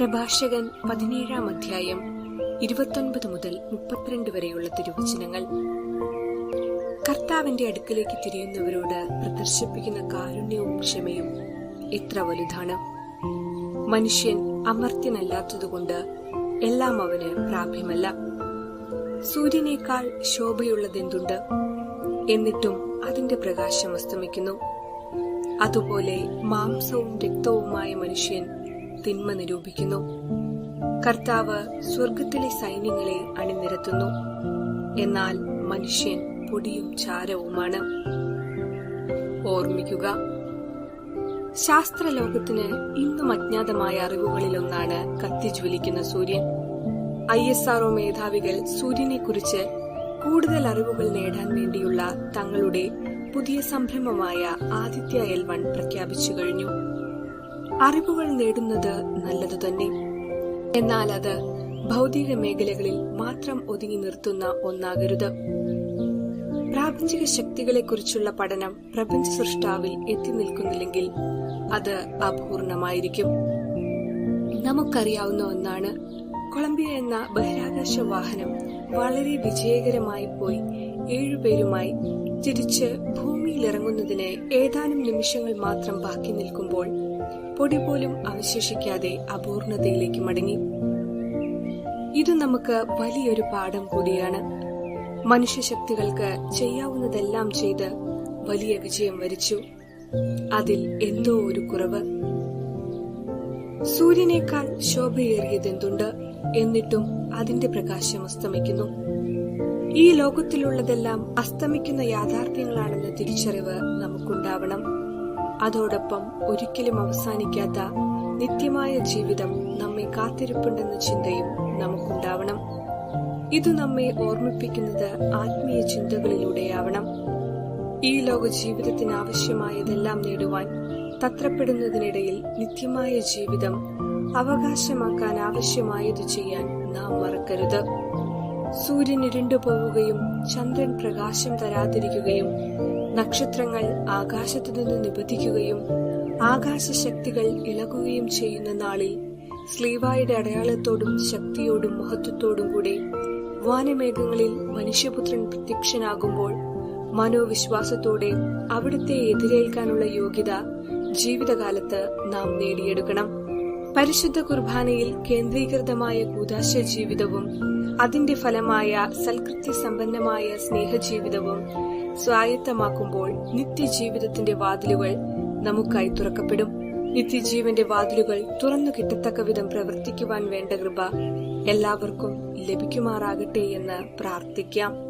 പ്രഭാഷകൻ പതിനേഴാം അധ്യായം ഇരുപത്തൊൻപത് മുതൽ മുപ്പത്തിരണ്ട് വരെയുള്ള തിരുവചനങ്ങൾ. കർത്താവിന്റെ അടുക്കലേക്ക് തിരിയുന്നവരോട് പ്രദർശിപ്പിക്കുന്ന കാരുണ്യവും ക്ഷമയും എത്ര വലുതാണ്. മനുഷ്യൻ അമർത്യനല്ലാത്തതുകൊണ്ട് എല്ലാം അവന് പ്രാപ്യമല്ല. സൂര്യനേക്കാൾ ശോഭയുള്ളതെന്തുണ്ട്? എന്നിട്ടും അതിന്റെ പ്രകാശം അസ്തമിക്കുന്നു. അതുപോലെ മാംസവും രക്തവുമായ മനുഷ്യൻ തിന്മ നിരൂപിക്കുന്നു. കർത്താവ് സ്വർഗത്തിലെ സൈന്യങ്ങളെ അണിനിരത്തുന്നു. എന്നാൽ മനുഷ്യൻ പൊടിയും ചാരവുമാണ്. ഓർമ്മിക്കുക ശാസ്ത്രലോകത്തിന് ഇന്നും അജ്ഞാതമായ അറിവുകളിലൊന്നാണ് കത്തിജ്വലിക്കുന്ന സൂര്യൻ. ഐ എസ് ആർഒ മേധാവികൾ സൂര്യനെക്കുറിച്ച് കൂടുതൽ അറിവുകൾ നേടാൻ വേണ്ടിയുള്ള തങ്ങളുടെ പുതിയ സംരംഭമായ ആദിത്യ എൽ വൺ പ്രഖ്യാപിച്ചു കഴിഞ്ഞു. അറിവുകൾ നേടുന്നത് നല്ലതു തന്നെ. എന്നാൽ അത് ഭൗതിക മേഖലകളിൽ മാത്രം ഒതുങ്ങി നിർത്തുന്ന ഒന്നാകരുത്. പ്രാപഞ്ചിക ശക്തികളെക്കുറിച്ചുള്ള പഠനം പ്രപഞ്ച സൃഷ്ടാവിൽ എത്തി നിൽക്കുന്നില്ലെങ്കിൽ അത് അപൂർണമായിരിക്കും. നമുക്കറിയാവുന്ന ഒന്നാണ് കൊളംബിയ എന്ന ബഹിരാകാശ വാഹനം വളരെ വിജയകരമായി പോയി ഏഴുപേരുമായി തിരിച്ച് ഭൂമിയിലിറങ്ങുന്നതിന് ഏതാനും നിമിഷങ്ങൾ മാത്രം ബാക്കി നിൽക്കുമ്പോൾ പൊടി പോലും അവശേഷിക്കാതെ അപൂർണതയിലേക്ക് മടങ്ങി. ഇത് നമുക്ക് വലിയൊരു പാഠം കൂടിയാണ്. മനുഷ്യശക്തികൾക്ക് ചെയ്യാവുന്നതെല്ലാം ചെയ്ത് വലിയ വിജയം വരിച്ചു. അതിൽ എന്തോ ഒരു കുറവ്. സൂര്യനേക്കാൾ ശോഭയേറിയതെന്തുണ്ട് എന്നിട്ടും അതിന്റെ പ്രകാശം അസ്തമിക്കുന്നു. ഈ ലോകത്തിലുള്ളതെല്ലാം അസ്തമിക്കുന്ന യാഥാർത്ഥ്യങ്ങളാണെന്ന തിരിച്ചറിവ് നമുക്കുണ്ടാവണം. അതോടൊപ്പം ഒരിക്കലും അവസാനിക്കാത്ത നിത്യമായ ജീവിതം നമ്മെ കാത്തിരിപ്പുണ്ടെന്ന ചിന്തയും നമുക്കുണ്ടാവണം. ഇത് നമ്മെ ഓർമ്മിപ്പിക്കുന്നത് ആത്മീയ ചിന്തകളിലൂടെയാവണം. ഈ ലോക ജീവിതത്തിന് ആവശ്യമായതെല്ലാം നേടുവാൻ തത്രപ്പെടുന്നതിനിടയിൽ നിത്യമായ ജീവിതം അവകാശമാക്കാൻ ആവശ്യമായത് ചെയ്യാൻ നാം മറക്കരുത്. സൂര്യൻ ഇരുണ്ടു പോവുകയും ചന്ദ്രൻ പ്രകാശം തരാതിരിക്കുകയും നക്ഷത്രങ്ങൾ ആകാശത്തു നിന്ന് നിബന്ധിക്കുകയും ആകാശശക്തികൾ ഇളകുകയും ചെയ്യുന്ന നാളിൽ സ്ലീവായുടെ അടയാളത്തോടും ശക്തിയോടും മഹത്വത്തോടും കൂടെ വാനമേഘങ്ങളിൽ മനുഷ്യപുത്രൻ പ്രത്യക്ഷനാകുമ്പോൾ മനോവിശ്വാസത്തോടെ അവിടുത്തെ എതിരേൽക്കാനുള്ള യോഗ്യത ജീവിതകാലത്ത് നാം നേടിയെടുക്കണം. പരിശുദ്ധ കുർബാനയിൽ കേന്ദ്രീകൃതമായ കൂതാശ ജീവിതവും അതിന്റെ ഫലമായ സൽകൃത്യ സമ്പന്നമായ സ്നേഹജീവിതവും സ്വായത്തമാക്കുമ്പോൾ നിത്യജീവിതത്തിന്റെ വാതിലുകൾ നമുക്കായി തുറക്കപ്പെടും. നിത്യജീവന്റെ വാതിലുകൾ തുറന്നു കിട്ടത്തക്ക വിധം പ്രവർത്തിക്കുവാൻ വേണ്ട കൃപ എല്ലാവർക്കും ലഭിക്കുമാറാകട്ടെ എന്ന് പ്രാർത്ഥിക്കാം.